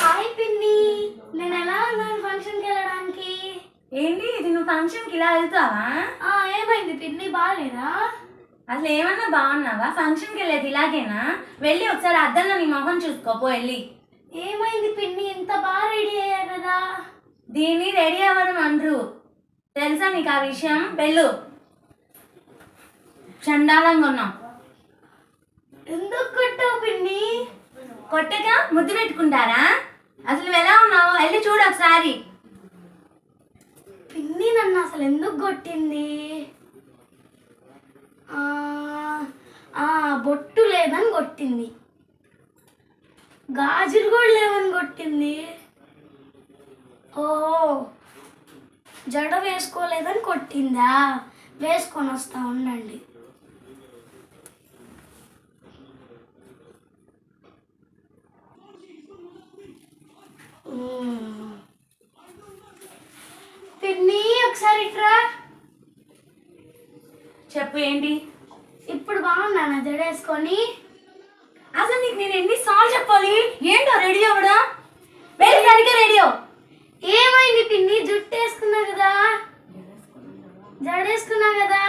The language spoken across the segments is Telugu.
హాయ్ పిన్ని. నేను ఎలా ఉన్నాను ఫంక్షన్కి వెళ్ళడానికి? ఏంటి? ఇది నువ్వు ఫంక్షన్కి ఇలా వెళ్తావా? ఆ ఏమైంది పిన్ని? బాగాలేదా అసలు ఏమన్నా బాగున్నావా? ఫంక్షన్కి వెళ్ళేది ఇలాగేనా? వెళ్ళి ఒకసారి అద్దంలో నీ మొహం చూసుకోపో వెళ్ళి. ఏమైంది పిన్ని? ఇంత బాగా రెడీ అయ్యా కదా. దీన్ని రెడీ అవ్వడం అంటారు తెలుసా నీకు ఆ విషయం? వెళ్ళు. చండాలంగా ఉన్నావు ఎందుకు కొట్టావు పిన్ని? కొట్టగా ముద్దు పెట్టుకుంటారా? అసలు ఎలా ఉన్నావు? వెళ్ళి చూడు ఒకసారి. పిన్ని నన్ను అసలు ఎందుకు కొట్టింది? బొట్టు లేదని కొట్టింది. గాజులు కూడా లేవని కొట్టింది. ఓహో జడ వేసుకోలేదని కొట్టిందా? వేసుకొని వస్తా ఉండండి మ్మ్. పిన్ని ఒకసారి ఇట్రా. చెప్పు ఏంటి? ఇప్పుడు బాగున్నానా జడేసుకొని అసలు నీకు నేను ఎన్ని సార్లు చెప్పాలి? ఏంటో రెడీ అవ్వడం వెళ్ళి సరిగ్గా రెడీ ఏమైంది పిన్ని? జుట్టు వేసుకున్నా కదా. జడేసుకున్నా కదా.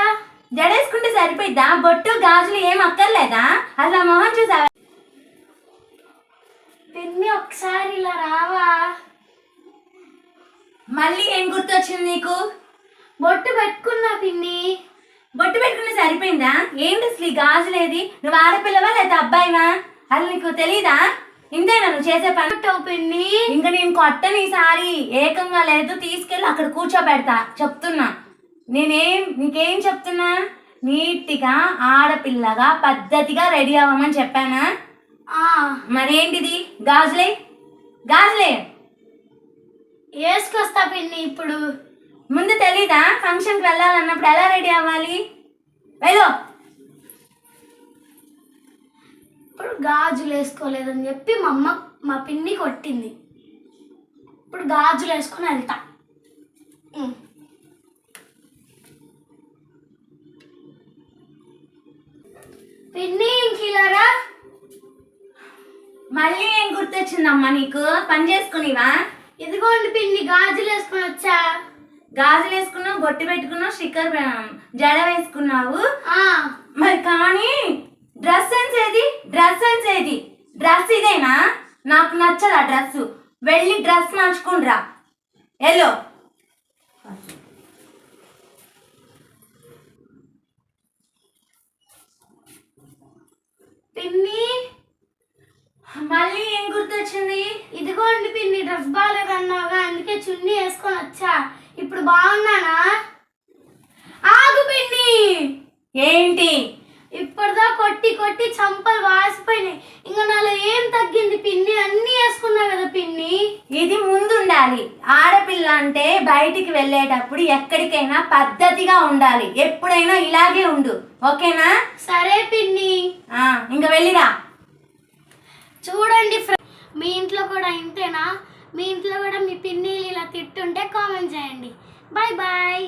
జడేసుకుంటే సరిపోయిద్దా? బొట్టు గాజులు ఏం అక్కర్లేదా? అసలు మొహం చూసావా? పిన్ని ఒకసారి ఇలా రావా? మళ్ళీ ఏం గుర్తొచ్చింది నీకు? బొట్టు పెట్టుకున్నా పిన్ని. బొట్టు పెట్టుకుంటే సరిపోయిందా? ఏంటి అసలు ఈ గాజులేది? నువ్వు ఆడపిల్లవా లేదా అబ్బాయివా? అసలు నీకు తెలీదా? ఇంతేనా నువ్వు చేసే పని? కొట్టావు పిన్ని. ఇంకా నేను కొట్టని ఈసారి. ఏకంగా లేదు తీసుకెళ్ళి అక్కడ కూర్చోబెడతా. చెప్తున్నా. నేనేం నీకేం చెప్తున్నా? నీట్గా ఆడపిల్లగా పద్ధతిగా రెడీ అవ్వమని చెప్పానా? ఆ, మరేంటిది? గాజులే? గాజులే? వేసుకొస్తా పిన్ని ఇప్పుడు. ముందు తెలీదా? ఫంక్షన్కి వెళ్ళాలన్నప్పుడు ఎలా రెడీ అవ్వాలి? వెళ్ళు. ఇప్పుడు గాజులు వేసుకోలేదని చెప్పి మా అమ్మ మా పిన్ని కొట్టింది. ఇప్పుడు గాజులు వేసుకొని వెళ్తా. పిన్ని ఇంక మళ్ళీ ఏం గుర్తొచ్చిందమ్మా నీకు? పని చేసుకునివా? ఇదిగోండి పిన్ని గాజులు వేసుకొని వచ్చా? గాజులు వేసుకున్నావు బొట్టు పెట్టుకున్నావు స్టిక్కర్ జడ వేసుకున్నావు. మరి కానీ డ్రెస్ సెన్స్ ఏది డ్రెస్ సెన్స్ ఏది డ్రెస్ ఇదేనా? నాకు నచ్చదా డ్రెస్ వెళ్ళి డ్రెస్ మార్చుకుండ్రా. ఎల్లో. పిన్ని మళ్ళీ ఏం గుర్తొచ్చింది? ఇదిగోండి పిన్ని డ్రెస్ చున్నీ వేసుకొని వచ్చా? ఇప్పుడు బాగున్నానా? ఆగు పిన్ని! ఏంటి? ఇప్పటిదా కొట్టి కొట్టి చంపలు వాసిపోయినాయి. ఇంకా నాలో ఏం తగ్గింది పిన్ని? అన్నీ వేసుకున్నా కదా పిన్ని? ఇది ముందు ఉండాలి ఆడపిల్ల అంటే బయటికి వెళ్ళేటప్పుడు ఎక్కడికైనా పద్ధతిగా ఉండాలి. ఎప్పుడైనా ఇలాగే ఉండు. ఓకేనా? సరే పిన్ని. ఇంకా వెళ్ళిరా. చూడండి మీ ఇంట్లో కూడా ఇంతేనా? మీ ఇంట్లో కూడా మీ పిన్నిలు ఇలా తిట్టుంటే కామెంట్ చేయండి. Bye bye